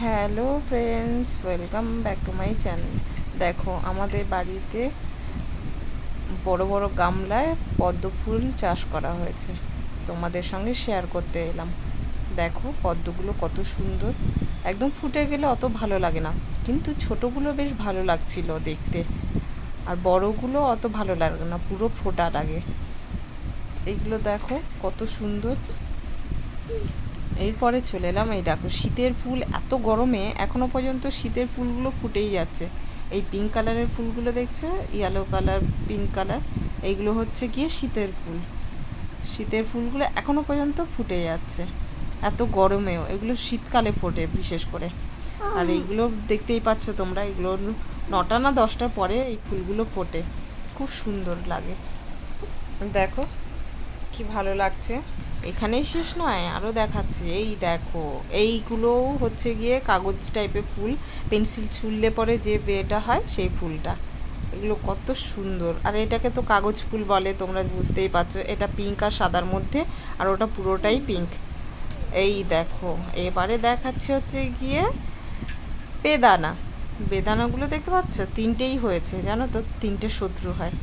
Hello friends, welcome back to my channel. দেখো, আমাদের বাড়িতে বড় বড় গামলায় পদ্ম ফুল চাষ করা হয়েছে। তোমাদের সঙ্গে শেয়ার করতে এলাম। দেখো, পদ্মগুলো কত সুন্দর। একদম ফুটে গেলে অত ভালো লাগে না, কিন্তু ছোটোগুলো বেশ ভালো লাগছিল দেখতে। আর বড়গুলো অত ভালো লাগে না, পুরো ফোটা লাগে। এইগুলো দেখো, কত সুন্দর। এরপরে চলে এলাম এই দেখো শীতের ফুল এত গরমে এখনও পর্যন্ত শীতের ফুলগুলো ফুটেই যাচ্ছে। এই পিঙ্ক কালারের ফুলগুলো দেখছ? ইয়েলো কালার পিঙ্ক কালার এইগুলো হচ্ছে গিয়ে শীতের ফুল। শীতের ফুলগুলো এখনও পর্যন্ত ফুটে যাচ্ছে এত গরমেও। এগুলো শীতকালে ফোটে বিশেষ করে। আর এইগুলো দেখতেই পাচ্ছ তোমরা এগুলো নটা না দশটার পরে এই ফুলগুলো ফোটে। খুব সুন্দর লাগে। দেখো কি ভালো লাগছে। এখানেই শেষ নয় আরও দেখাচ্ছি। এই দেখো, এইগুলোও হচ্ছে গিয়ে কাগজ টাইপের ফুল। পেন্সিল ছুললে পরে যে বেটা হয় সেই ফুলটা। এগুলো কত সুন্দর। আর এটাকে তো কাগজ ফুল বলে, তোমরা বুঝতেই পারছ। এটা পিঙ্ক আর সাদার মধ্যে, আর ওটা পুরোটাই পিঙ্ক এই দেখো, এবারে দেখাচ্ছে হচ্ছে গিয়ে বেদানা। বেদানাগুলো দেখতে পাচ্ছ? তিনটেই হয়েছে, জানো তো? তিনটে শত্রু হয়।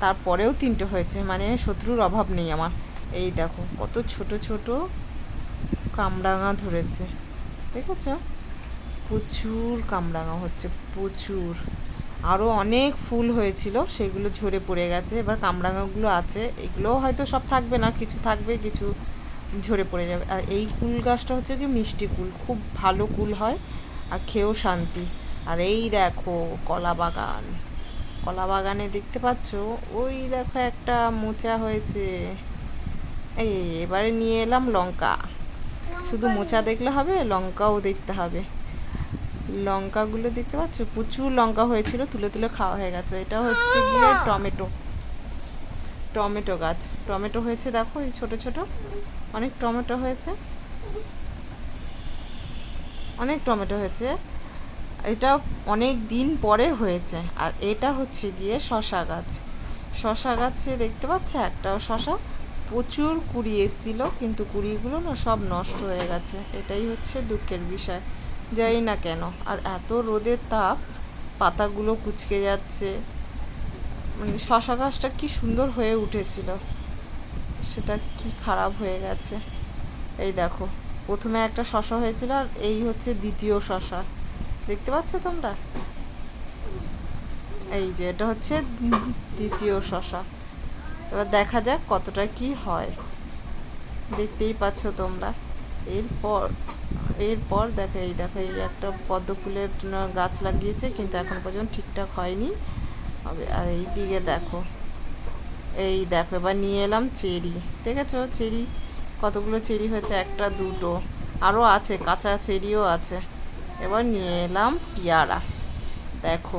তারপরেও তিনটে হয়েছে মানে শত্রুর অভাব নেই আমার। এই দেখো, কত ছোট ছোট কামরাঙা ধরেছে। দেখেছ? প্রচুর কামরাঙা হচ্ছে, প্রচুর। আরও অনেক ফুল হয়েছিল, সেগুলো ঝরে পড়ে গেছে। এবার কামরাঙাগুলো আছে, এগুলোও হয়তো সব থাকবে না, কিছু থাকবে, কিছু ঝরে পড়ে যাবে। আর এই কুল গাছটা হচ্ছে কি মিষ্টি কুল, খুব ভালো কুল হয় আর খেয়েও শান্তি। আর এই দেখো, কলা বাগান। কলা বাগানে দেখতে পাচ্ছ, ওই দেখো একটা মোচা হয়েছে। এই, এবারে নিয়ে এলাম লঙ্কা। শুধু মোচা দেখলে হবে, লঙ্কাও দেখতে হবে। লঙ্কাগুলো দেখতে পাচ্ছ? প্রচুর লঙ্কা হয়েছিল, তুলে তুলে খাওয়া হয়ে গেছে। এটা হচ্ছে গিয়ে টমেটো। টমেটো গাছ। টমেটো হয়েছে দেখো, এই ছোট ছোট। অনেক টমেটো হয়েছে। অনেক টমেটো হয়েছে। এটা অনেক দিন পরে হয়েছে। আর এটা হচ্ছে গিয়ে শশা গাছ। শশা গাছে দেখতে পাচ্ছে? একটাও শশা। প্রচুর কুড়ি এসেছিল, কিন্তু কুড়িগুলো না সব নষ্ট হয়ে গেছে। এটাই হচ্ছে দুঃখের বিষয়। যাই না কেন, আর এত রোদের তাপ, পাতাগুলো কুচকে যাচ্ছে। মানে শশা গাছটা কি সুন্দর হয়ে উঠেছিল। সেটা কি খারাপ হয়ে গেছে। এই দেখো, প্রথমে একটা শশা হয়েছিল আর এই হচ্ছে দ্বিতীয় শশা। দেখতে পাচ্ছ তোমরা? এই যে, এটা হচ্ছে দ্বিতীয় শশা। এবার দেখা যাক কতটা কি হয়। দেখতেই পাচ্ছ তোমরা। এরপর এরপর দেখো এই দেখো এই একটা পদ্ম ফুলের গাছ লাগিয়েছে, কিন্তু এখন পর্যন্ত ঠিকঠাক হয়নি। আর এই দিকে দেখো। এই দেখো, এবার নিয়ে এলাম চেরি। দেখেছ চেরি, কতগুলো চেরি হয়েছে? একটা, দুটো। আরও আছে, কাঁচা চেরিও আছে। এবার নিয়ে এলাম পিয়ারা। দেখো,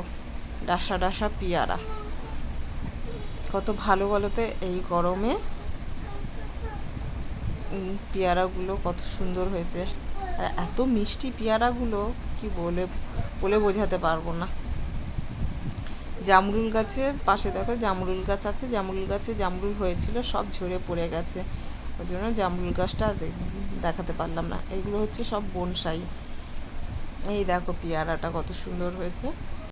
ডাসা ডাসা পিয়ারা। কত ভালো বলো এই গরমে। পেয়ারাগুলো কত সুন্দর হয়েছে। আর এত মিষ্টি পেয়ারাগুলো, কি বলে বলে বোঝাতে পারব না। জামরুল গাছে, পাশে দেখো জামরুল গাছ আছে, জামরুল গাছে জামরুল হয়েছিল, সব ঝরে পড়ে গেছে। ওই জন্য জামরুল গাছটা দেখাতে পারলাম না। এগুলো হচ্ছে সব বনসাই। এই দেখো পেয়ারাটা কত সুন্দর হয়েছে।